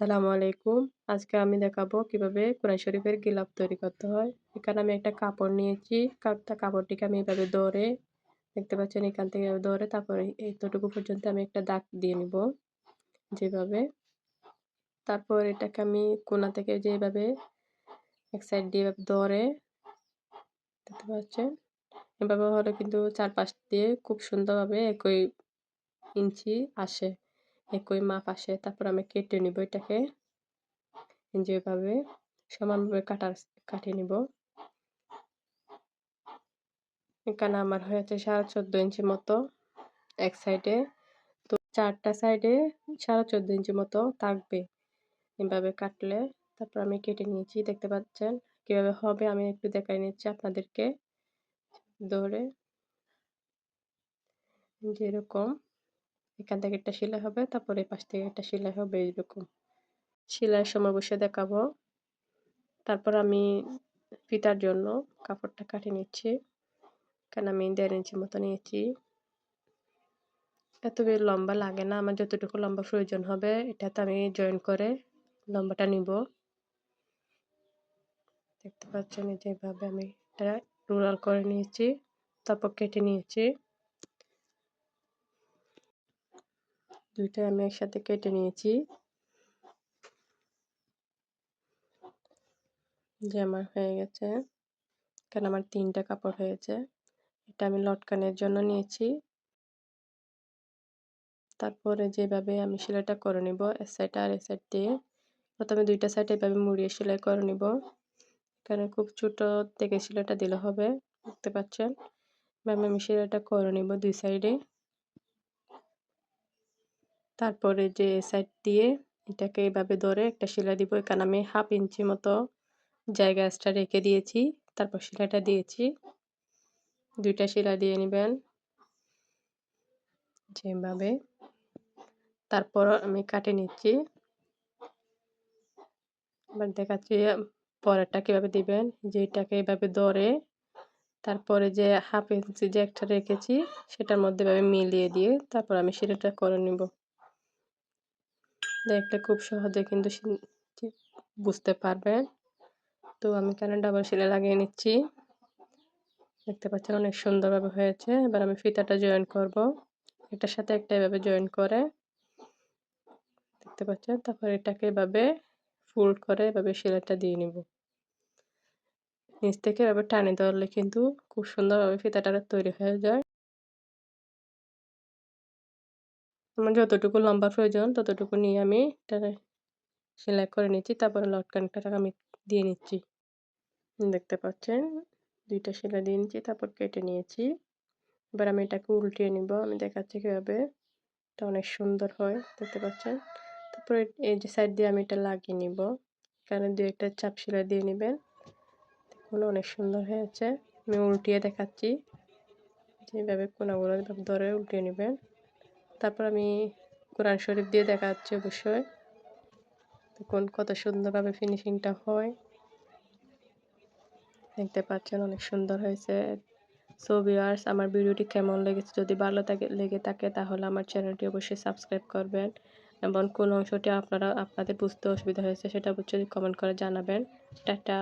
আসসালামু আলাইকুম। আজকে আমি দেখাবো কীভাবে কোরআন শরীফের গিলাপ তৈরি করতে হয়। এখানে আমি একটা কাপড় নিয়েছি। কাপড়টিকে আমি এভাবে ধরে দেখতে পাচ্ছেন এখান থেকে ধরে তারপরে এতটুকু পর্যন্ত আমি একটা দাগ দিয়ে নিব যেভাবে। তারপর এটাকে আমি কোনা থেকে যেভাবে এক সাইড দিয়ে ধরে দেখতে পাচ্ছেন? এভাবে হলে কিন্তু চারপাশ দিয়ে খুব সুন্দরভাবে একই ইঞ্চি আসে। একই মাপ আসে তারপর আমি কেটে নিব এটাকে। যেভাবে সমানভাবে কাটার কাটিয়ে নিব। এখানে আমার হয়েছে সাড়ে চোদ্দ ইঞ্চি মতো এক সাইডে। তো চারটা সাইডে সাড়ে চোদ্দ ইঞ্চি মতো থাকবে এভাবে কাটলে। তারপর আমি কেটে নিয়েছি, দেখতে পাচ্ছেন কীভাবে হবে, আমি একটু দেখাই নিচ্ছি আপনাদেরকে। ধরে, যেরকম এখান থেকে একটা সেলাই হবে, তারপরে এই পাশ থেকে একটা সেলাই হবে, এইরকম। সেলাইয়ের সময় বসে দেখাবো। তারপর আমি ফিতার জন্য কাপড়টা কাটিয়ে নিচ্ছি। কেন আমি দেড় ইঞ্চি মতো নিয়েছি। এত বেশ লম্বা লাগে না, আমার যতটুকু লম্বা প্রয়োজন হবে, এটাতে আমি জয়েন করে লম্বাটা নিব। দেখতে পাচ্ছেন যেভাবে আমি এটা রুলার করে নিয়েছি, তারপর কেটে নিয়েছি। দুইটা আমি একসাথে কেটে নিয়েছি। যে আমার হয়ে গেছে। কারণ আমার তিনটা কাপড় হয়েছে। এটা আমি লটকানের জন্য নিয়েছি। তারপরে যেভাবে আমি সেলাইটা করে নিব, এ সাইড আর এ সাইড দিয়ে। প্রথমে দুইটা সাইড এভাবে মুড়িয়ে সেলাই করে নিব। এখানে খুব ছোট থেকে সেলাইটা দিলে হবে, দেখতে পাচ্ছেন? এভাবে আমি সেলাইটা করে নিব দুই সাইডে তারপরে যে সাইড দিয়ে এটাকে এভাবে ধরে একটা সেলাই দিব। এখানে আমি হাফ ইঞ্চি মতো জায়গা রেখে দিয়েছি। তারপর সেলাইটা দিয়েছি। দুইটা সেলাই দিয়ে নেবেন যেভাবে। তারপর আমি কাটে নিচ্ছি। এবার দেখাচ্ছি পরেরটা কীভাবে দিবেন। যেটাকে এভাবে ধরে তারপরে যে হাফ ইঞ্চি যে একটা রেখেছি, সেটার মধ্যে এভাবে মিলিয়ে দিয়ে তারপর আমি সেলাইটা করে নিব। দেখলে খুব সহজে কিন্তু বুঝতে পারবেন তো আমি কেন ডাবল সেলাই লাগিয়ে নিচ্ছি। দেখতে পাচ্ছেন অনেক সুন্দরভাবে হয়েছে। এবার আমি ফিতাটা জয়েন করব। এটার সাথে একটা এভাবে জয়েন করে। দেখতে পাচ্ছেন? তারপর এটাকে এভাবে ফোল্ড করে এভাবে সেলাইটা দিয়ে নিব। নিচ থেকে এভাবে টানে ধরলে কিন্তু খুব সুন্দরভাবে ফিতাটা তৈরি হয়ে যায়। আমার যতটুকু লম্বা প্রয়োজন, ততটুকু নিয়ে আমি এটা সেলাই করে নিচ্ছি। তারপরে লটকানটা আমি দিয়ে নিচ্ছি। দেখতে পাচ্ছেন? দুইটা সেলাই দিয়ে নিচ্ছি, তারপর কেটে নিয়েছি। এবার আমি এটাকে উল্টিয়ে নিব। আমি দেখাচ্ছি কীভাবে। এটা অনেক সুন্দর হয়, দেখতে পাচ্ছেন? তারপরে এই যে সাইড দিয়ে আমি এটা লাগিয়ে নিব। এখানে দু একটা চাপ সেলাই দিয়ে নেবেন। দেখুন, অনেক সুন্দর হয়েছে। আমি উল্টিয়ে দেখাচ্ছি। যেভাবে কোনাগুলো ধরে উল্টিয়ে নেবেন। তারপর আমি কোরআন শরীফ দিয়ে দেখাচ্ছি অবশ্যই। দেখুন কত সুন্দরভাবে ফিনিশিংটা হয়। দেখতে পাচ্ছেন অনেক সুন্দর হয়েছে। সো ভিউয়ার্স আমার ভিডিওটি কেমন লেগেছে যদি ভালো থাকে, লেগে থাকে, তাহলে আমার চ্যানেলটি অবশ্যই সাবস্ক্রাইব করবেন। এবং কোন অংশটি আপনারা, আপনাদের বুঝতে অসুবিধা হয়েছে, সেটা অবশ্যই কমেন্ট করে জানাবেন। টাটা।